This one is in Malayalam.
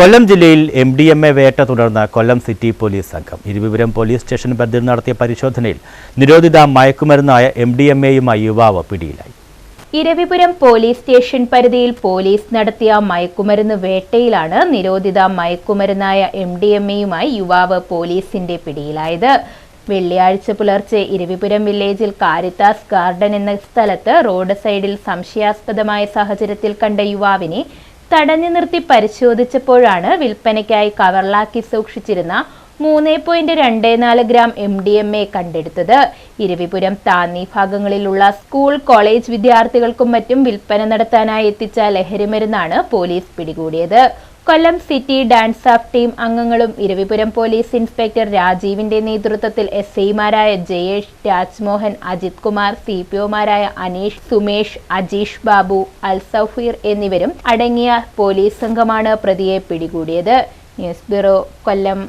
കൊല്ലം ജില്ലയിൽ എം ഡി എം എ വേട്ട തുടർന്ന കൊല്ലം സിറ്റി പോലീസ് സംഘം ഇരുവിപുരം പോലീസ് സ്റ്റേഷൻ പരിധിയിൽ നടത്തിയ പരിശോധനയിൽ നിരോധിത മയക്കുമരുന്നായ എം ഡി എം എയുമായി യുവാവ് പിടിയിലായി. ഇരവിപുരം പോലീസ് സ്റ്റേഷൻ പരിധിയിൽ പോലീസ് നടത്തിയ മയക്കുമരുന്ന് വേട്ടയിലാണ് നിരോധിത മയക്കുമരുന്നായ എം ഡി എം എയുമായി യുവാവ് പോലീസിന്റെ പിടിയിലായത്. വെള്ളിയാഴ്ച പുലർച്ചെ ഇരവിപുരം വില്ലേജിൽ കാരിത്താസ് ഗാർഡൻ എന്ന സ്ഥലത്ത് റോഡ് സൈഡിൽ സംശയാസ്പദമായ സാഹചര്യത്തിൽ കണ്ട യുവാവിനെ തടഞ്ഞു നിർത്തി പരിശോധിച്ചപ്പോഴാണ് വിൽപ്പനയ്ക്കായി കവർലാക്കി സൂക്ഷിച്ചിരുന്ന മൂന്ന് പോയിന്റ് രണ്ട് നാല് gram M D M A കണ്ടെടുത്തത്. ഇരവിപുരം താന്നി ഭാഗങ്ങളിലുള്ള സ്കൂൾ കോളേജ് വിദ്യാർത്ഥികൾക്കും മറ്റും വിൽപ്പന നടത്താനായി എത്തിച്ച ലഹരിമരുന്നാണ് പോലീസ് പിടികൂടിയത്. Kollam city DANSAF team അംഗങ്ങളും ഇരവിപുരം പോലീസ് ഇൻസ്പെക്ടർ രാജീവിന്റെ നേതൃത്വത്തിൽ എസ് ഐമാരായ ജയേഷ് രാജ്മോഹൻ അജിത് കുമാർ സി പി ഒമാരായ അനീഷ് സുമേഷ് അജീഷ് ബാബു അൽസഫീർ എന്നിവരും അടങ്ങിയ പോലീസ് സംഘമാണ് പ്രതിയെ പിടികൂടിയത്. News bureau Kollam.